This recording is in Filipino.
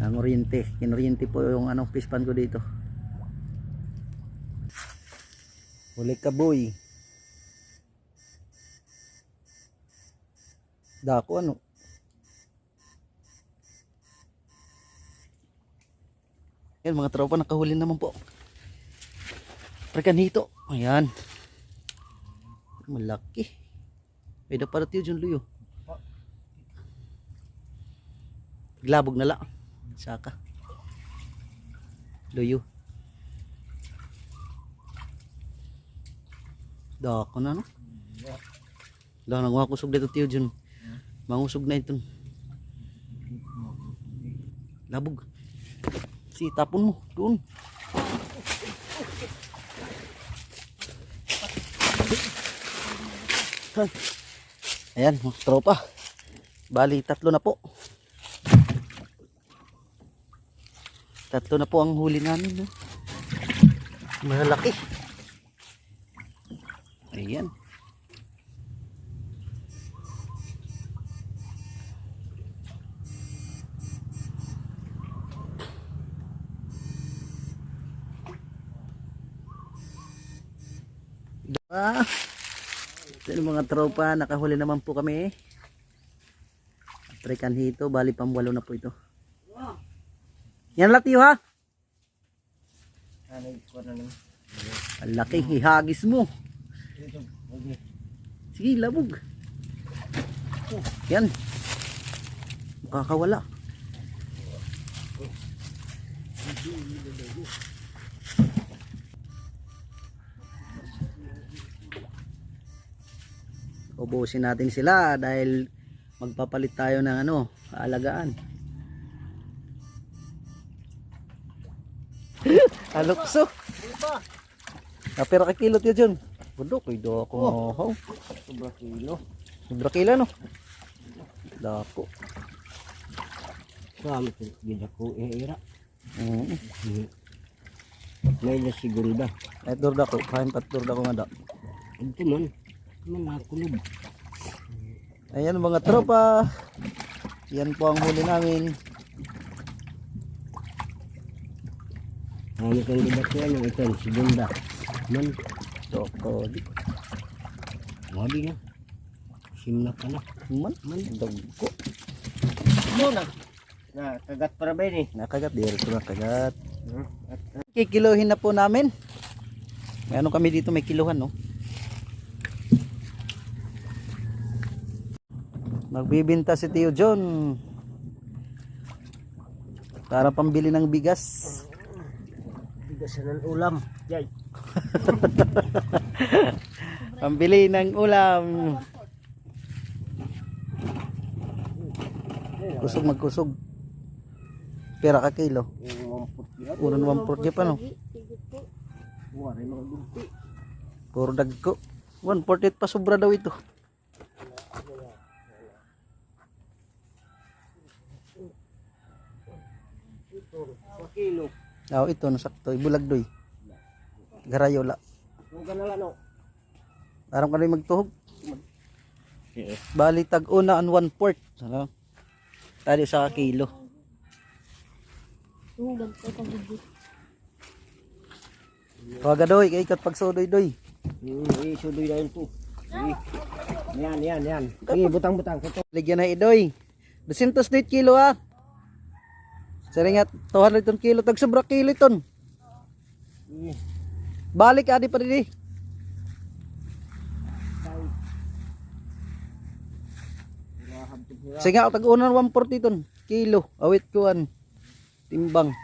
Ang oriente. Kinoriente po yung anong fish pan ko dito. Huli ka boy. Dako ano? Yan mga tropa nakahuli naman po. Prekanito. Ayan. Malaki. Pwede para tiyo dyan luyo. Glabog na lang. Saka. Luyo. Dako na no. Dako na kusog dito tiyo dyan. Mangusog na ito. Labog. Si tapon mo. Doon. Ay. Ayan, mga tropa. Bali, tatlo na po. Tatlo na po ang huli namin. No? Malaki. Ayan. Ah, ito yung mga tropa, nakahuli naman po kami. Trikan hito, bali pamwalo na po ito. Yan latiyo ha. Ang laki, ihagis mo. Sige, labog. Yan. Makakawala. Ubusin natin sila dahil magpapalit tayo ng ano, alagaan. Alokso. Ah, pero kay kilot yun dyan. Budok, koy do ako. Oh. Sobra kilo. Sobra kila no. Dako. Kami ko gid ako ihira. Mm. May na siguro da. Ay dur dako, kain pat dur dako nga da. Ito man. Man nakulob. Ayan mga tropa. Yan po ang huli namin. Kami kang gid ako ano ito segunda. Man Doko. wali na. Simna ka na. Man, man, dagko. Mo na. Na kagat para ba ni? Nakagat, dito nakagat. Kikiluhin na po namin. May ano kami dito, may kiluhan, no? Magbibinta si Tio John. Para pambili ng bigas. Bigasan ng ulam. Yay. Pambili ng ulam. Kusog magkusog. Pera ka kilo. Yan. Uran 140 pa no. Puro dagko. 148 pa sobra daw ito. Sa kilo. Ah, ito nasakto. Ibulag doy. Garayola. Kung ganala no. Aram ka rin magtuhog. Yes. Bali tag una an 1 port. Ano? Tali sa kilo. Kaga doy, kay kat pagsudoy doy. Isudoy na yun po. Yan, yan, yan. Sige, butang-butang. Ligyan na idoy. 208 kilo ah. Saringat 200 ton kilo tag sobra kilo ton. Balik adi pa didi. Sige, tag una 140 ton kilo. Awit ko an timbang.